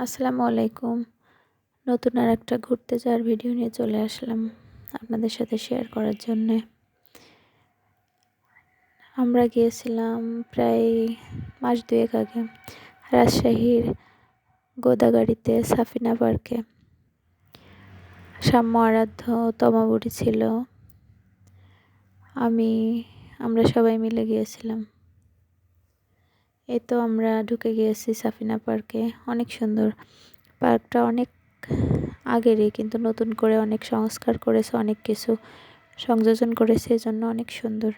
আসসালামু আলাইকুম। নতুন আর একটা ঘুরতে যাওয়ার ভিডিও নিয়ে চলে আসলাম আপনাদের সাথে শেয়ার করার জন্যে। আমরা গিয়েছিলাম প্রায় মাস দুয়েক আগে রাজশাহীর গোদাগাড়িতে সাফিনা পার্কে। সাম্য আরাধ্য তমাবুড়ি ছিল। আমি, আমরা সবাই মিলে গিয়েছিলাম। এই তো আমরা ঢুকে গিয়েছি সাফিনা পার্কে। অনেক সুন্দর। পার্কটা অনেক আগেরই, কিন্তু নতুন করে অনেক সংস্কার করেছে, অনেক কিছু সংযোজন করেছে, এজন্য অনেক সুন্দর।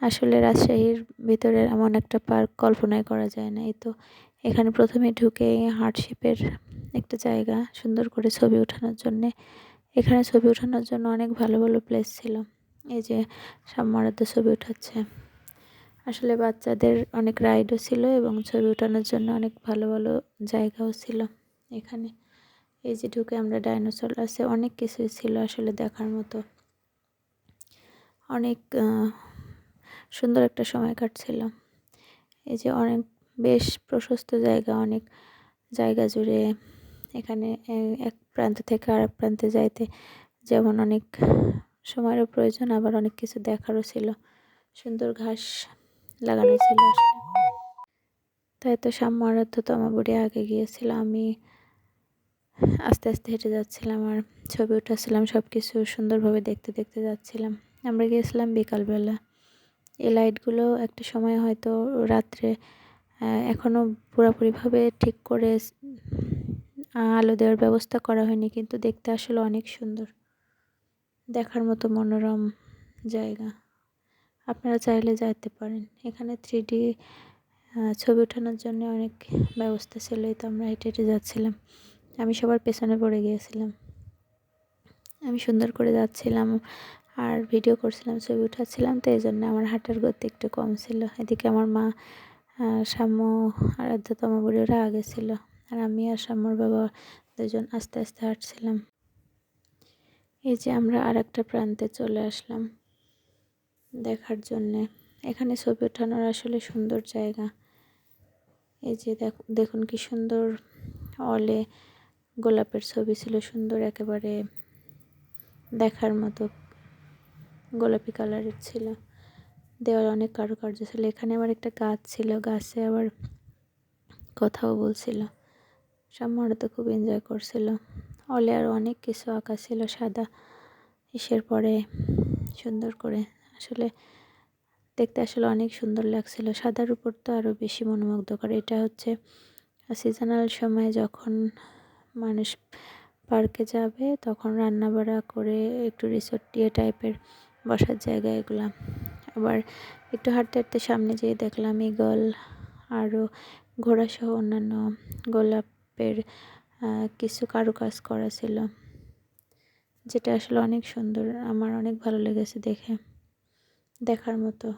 আসলে রাজশাহীর ভিতরে এমন একটা পার্ক কল্পনাই করা যায় না। এই তো এখানে প্রথমে ঢুকে হার্টশিপের একটা জায়গা, সুন্দর করে ছবি ওঠানোর জন্যে। এখানে ছবি ওঠানোর জন্য অনেক ভালো ভালো প্লেস ছিল। এই যে সাম্মারাধ্য ছবি উঠাচ্ছে। আসলে বাচ্চাদের অনেক রাইডও ছিল এবং ছবি ওঠানোর জন্য অনেক ভালো ভালো জায়গাও ছিল এখানে। এই যে ঢুকে আমরা ডাইনোসর আছে, অনেক কিছুই ছিল আসলে দেখার মতো। অনেক সুন্দর একটা সময় কাটছিল। এই যে অনেক, বেশ প্রশস্ত জায়গা, অনেক জায়গা জুড়ে এখানে এক প্রান্ত থেকে আরেক প্রান্তে যাইতে যেমন অনেক সময়েরও প্রয়োজন, আবার অনেক কিছু দেখারও ছিল। সুন্দর ঘাস লাগানো ছিল আসলে। তাই তো সাম্য আমার বুড়ি আগে গিয়েছিল। আমি আস্তে আস্তে হেঁটে যাচ্ছিলাম আর ছবি উঠাচ্ছিলাম সব কিছু সুন্দরভাবে দেখতে দেখতে যাচ্ছিলাম। আমরা গিয়েছিলাম বিকালবেলা। এই লাইটগুলো একটা সময় হয়তো রাত্রে এখনও পুরোপুরিভাবে ঠিক করে আলো দেওয়ার ব্যবস্থা করা হয়নি, কিন্তু দেখতে আসলে অনেক সুন্দর। দেখার মতো মনোরম জায়গা। আপনারা চাইলে যাইতে পারেন। এখানে থ্রি ডি ছবি ওঠানোর জন্য অনেক ব্যবস্থা ছিল তো আমরা হেঁটে হেঁটে যাচ্ছিলাম। আমি সবার পেছনে পড়ে গিয়েছিলাম। আমি সুন্দর করে যাচ্ছিলাম আর ভিডিও করছিলাম, ছবি উঠাচ্ছিলাম, তো এই জন্য আমার হাঁটার গতি একটু কম ছিল। এদিকে আমার মা সাম্য আরাধ্যতম বুড়িরা আগে ছিল আর আমি আর সাম্যর বাবা দুজন আস্তে আস্তে হাঁটছিলাম। এই যে আমরা আর একটা প্রান্তে চলে আসলাম। দেখার জন্যে। এখানে ছবি ওঠানোর আসলে সুন্দর জায়গা। এই যে দেখ, দেখুন কি সুন্দর অলে গোলাপের ছবি ছিল, সুন্দর একেবারে দেখার মতো গোলাপি কালারের ছিল। দেওয়াল অনেক কারুকার্য ছিল। এখানে আবার একটা গাছ ছিল, গাছে আবার কথাও বলছিল। সাম্যরা তো খুব এনজয় করছিল। অলে আর অনেক কিছু আঁকা ছিল সাদা। এসের পরে সুন্দর করে আসলে দেখতে আসলে অনেক সুন্দর লাগছিল। সাদার উপর তো আরও বেশি মনোমুগ্ধকর। এটা হচ্ছে সিজনাল সময় যখন মানুষ পার্কে যাবে তখন রান্না বাড়া করে একটু রিসোর্ট ইয়ে টাইপের বসার জায়গা এগুলা। আবার একটু হাঁটতে হাঁটতে সামনে যেয়ে দেখলাম ইগল আরও ঘোড়াসহ অন্যান্য গোলাপের কিছু কারুকাজ করা ছিল। যেটা আসলে অনেক সুন্দর। আমার অনেক ভালো লেগেছে দেখে। দেখার মতো।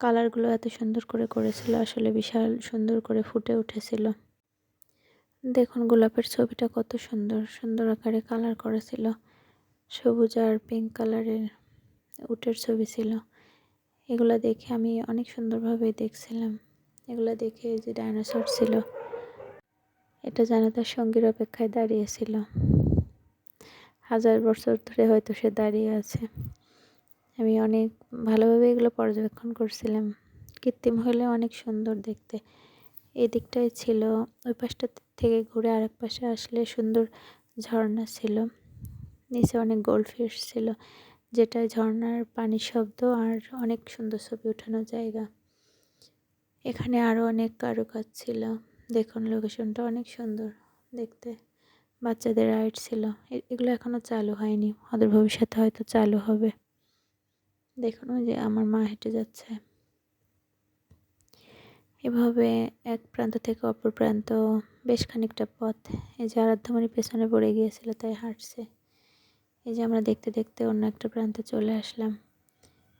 কালারগুলো এত সুন্দর করে করেছিল, আসলে বিশাল সুন্দর করে ফুটে উঠেছিল। দেখুন গোলাপের ছবিটা কত সুন্দর সুন্দর আকারে কালার করেছিল। সবুজ আর পিঙ্ক কালারের উটের ছবি ছিল। এগুলো দেখে আমি অনেক সুন্দরভাবে দেখছিলাম। এগুলো দেখে যে ডাইনোসর ছিল, এটা যেন তার সঙ্গীর অপেক্ষায় দাঁড়িয়েছিল হাজার বছর ধরে হয়তো সে দাঁড়িয়ে আছে। আমি অনেক ভালোভাবে এগুলো পর্যবেক্ষণ করছিলাম। কৃত্রিম হলে অনেক সুন্দর দেখতে। এই ছিল, ওই পাশটা থেকে ঘুরে আরেক পাশে আসলে সুন্দর ঝর্ণা ছিল। নিচে অনেক গোল্ড ফিশ ছিল যেটা ঝর্ণার পানির শব্দ আর অনেক সুন্দর ছবি ওঠানোর জায়গা। এখানে আরও অনেক কারুকাজ ছিল। দেখুন লোকেশনটা অনেক সুন্দর দেখতে। বাচ্চাদের রাইড ছিল। এগুলো এখনও চালু হয়নি। ওদের ভবিষ্যতে হয়তো চালু হবে। দেখুন, ওই যে আমার মা হেঁটে যাচ্ছে। এভাবে এক প্রান্ত থেকে অপর প্রান্ত বেশ খানিকটা পথ। এই যে আরাধ্যমণি পেছনে পড়ে গিয়েছিল, তাই হাঁটছে। এই যে আমরা দেখতে দেখতে অন্য একটা প্রান্তে চলে আসলাম।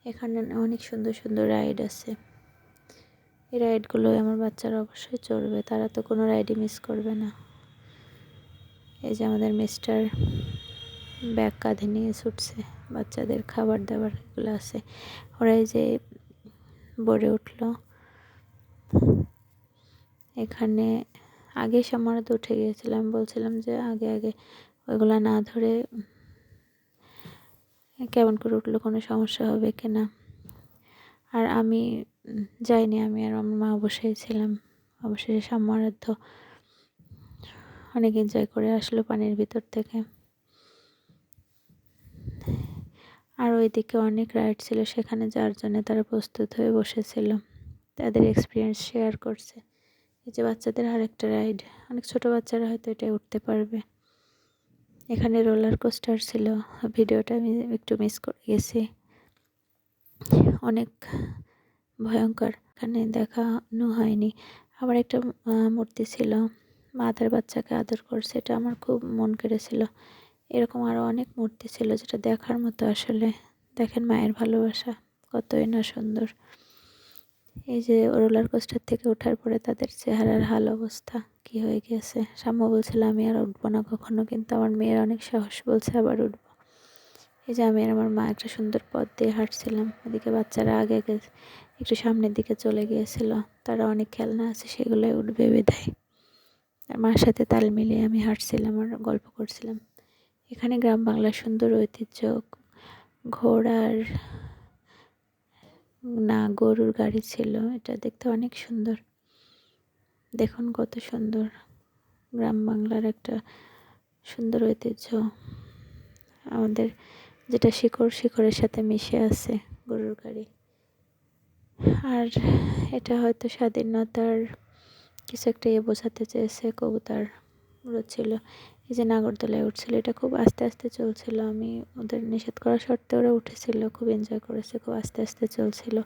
এখানে অনেক সুন্দর সুন্দর রাইড আছে। এই রাইডগুলো আমার বাচ্চারা অবশ্যই চড়বে, তারা তো কোনো রাইডই মিস করবে না। এই যে আমাদের মিস্টার ব্যাগ কাঁধে নিয়ে ছুটছে, বাচ্চাদের খাবার দাবার এগুলো আছে ওরাই যে বড়ে উঠল। এখানে আগে সামারাতে উঠে গিয়েছিলাম, বলছিলাম যে আগে আগে ওইগুলো না ধরে কেমন করে উঠল কোনো সমস্যা হবে কি না। আর আমি যাইনি, আমি আর আমার মা বসেই ছিলাম। অবশেষে সাম্যরাধ্য অনেক এনজয় করে আসলো পানির ভিতর থেকে। আর ওইদিকে অনেক রাইড ছিল সেখানে যার জন্য তারা প্রস্তুত হয়ে বসেছিল। তাদের এক্সপিরিয়েন্স শেয়ার করছে। এই যে বাচ্চাদের আরেকটা রাইড, অনেক ছোট বাচ্চারা হয়তো এটা উঠতে পারবে। এখানে রোলার কোস্টার ছিল। ভিডিওটা আমি একটু মিস করে গেছি। অনেক ভয়ঙ্কর। এখানে দেখানো হয়নি। আবার একটা মূর্তি ছিল। মা তার বাচ্চাকে আদর করছে। এটা আমার খুব মন কেড়েছিল। এরকম আরও অনেক মূর্তি ছিল যেটা দেখার মতো আসলে। দেখেন মায়ের ভালোবাসা, কতই না সুন্দর। এই যে রোলার কোস্টার থেকে ওঠার পরে তাদের চেহারার হাল অবস্থা কি হয়ে গিয়েছে সাম্য বলছিল, আমি আর উঠবো না কখনো। কিন্তু আমার মেয়ের অনেক সাহস বলছে, আবার উঠবো। এই যে আমি আর আমার মা একটা সুন্দর পথ দিয়ে হাঁটছিলাম। ওদিকে বাচ্চারা আগে আগে একটু সামনের দিকে চলে গিয়েছিল। তারা অনেক খেলনা আছে সেগুলোই উঠবে বিদায়। আর মার সাথে তাল মিলিয়ে আমি হাঁটছিলাম আর গল্প করছিলাম। এখানে গ্রাম বাংলার সুন্দর ঐতিহ্য, ঘোড়ার না গরুর গাড়ি ছিল, এটা দেখতে অনেক সুন্দর। দেখুন কত সুন্দর গ্রাম বাংলার একটা সুন্দর ঐতিহ্য। আমাদের যেটা শিকড়, শিকড়ের সাথে মিশে আছে গরুর গাড়ি। আর এটা হয়তো স্বাধীনতার কিছু একটা ইয়ে বোঝাতে চেয়েছে কবুতার ছিল। এই যে নাগরদোলায় উঠছিল, এটা খুব আস্তে আস্তে চলছিল। আমি ওদের নিষেধ করা সত্ত্বেও ওরা উঠেছিল, খুব এনজয় করেছে, খুব আস্তে আস্তে চলছিল।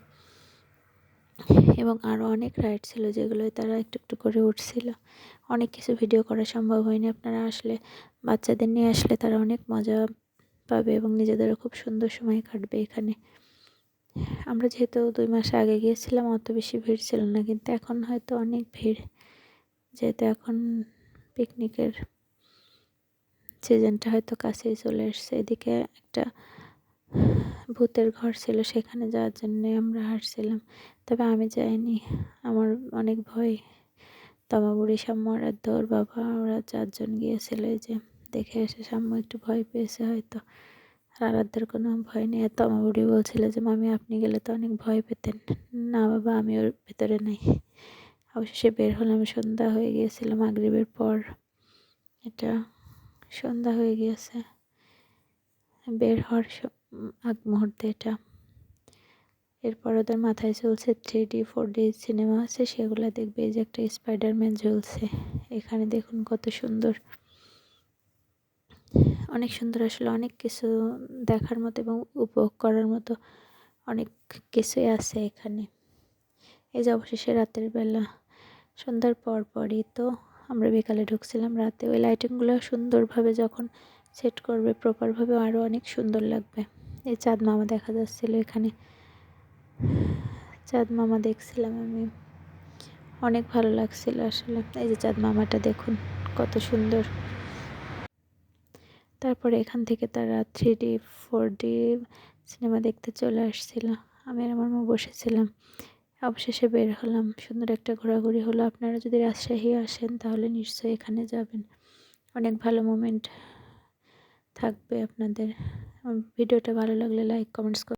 এবং আরও অনেক রাইড ছিল যেগুলোয় তারা একটু একটু করে উঠছিল। অনেক কিছু ভিডিও করা সম্ভব হয়নি। আপনারা আসলে বাচ্চাদের নিয়ে আসলে তারা অনেক মজা পাবে এবং নিজেদেরও খুব সুন্দর সময় কাটবে এখানে। আমরা যেহেতু দুই মাস আগে গিয়েছিলাম, অত বেশি ভিড় ছিল না, কিন্তু এখন হয়তো অনেক ভিড়। যেহেতু এখন পিকনিকের সিজনটা হয়তো কাছেই চলে এসছে এদিকে একটা ভূতের ঘর ছিল, সেখানে যাওয়ার জন্যে আমরা হাঁটছিলাম। তবে আমি যাইনি। আমার অনেক ভয়। তমা বুড়ি সাম্য আর ওর বাবা ওরা চারজন গিয়েছিল এই যে, দেখে এসে সাম্য একটু ভয় পেয়েছে হয়তো। আর আরাধ্যের কোনো ভয় নেই। আর তমা বুড়ি বলছিল যে, মামি, আপনি গেলে তো অনেক ভয় পেতেন। না বাবা, আমি ওর ভেতরে নাই। অবশেষে বের হলাম। সন্ধ্যা হয়ে গিয়েছিলাম মাগরীবের পর। এটা সন্ধ্যা হয়ে গিয়েছে। বের হওয়ার আগ মুহূর্তে এটা। এরপর ওদের মাথায় চলছে three D four D cinema আছে, সেগুলো দেখবে এই যে একটা স্পাইডারম্যান ঝুলছে। এখানে দেখুন কত সুন্দর। অনেক সুন্দর আসলে অনেক কিছু দেখার মতো এবং উপভোগ করার মতো অনেক কিছুই আছে এখানে। এই যে অবশেষে রাতের বেলা, সন্ধ্যার পর পরই তো আমরা বিকালে ঢুকছিলাম রাতে। ওই লাইটিংগুলো সুন্দরভাবে যখন সেট করবে প্রপারভাবে আরও অনেক সুন্দর লাগবে। এই চাঁদ মামা দেখা যাচ্ছিল এখানে। চাঁদ মামা দেখছিলাম আমি। অনেক ভালো লাগছিল আসলে। এই যে চাঁদ মামাটা দেখুন, কত সুন্দর। তারপরে এখান থেকে তারা three D four D cinema দেখতে চলে আসছিল। আমি আর আমার মা বসেছিলাম। অবশেষে বের হলাম। সুন্দর একটা ঘোরাঘুরি হলো। আপনারা যদি রাজশাহী আসেন, তাহলে নিশ্চয়ই এখানে যাবেন। অনেক ভালো মোমেন্ট থাকবে আপনাদের। ভিডিওটা ভালো লাগলে লাইক কমেন্টস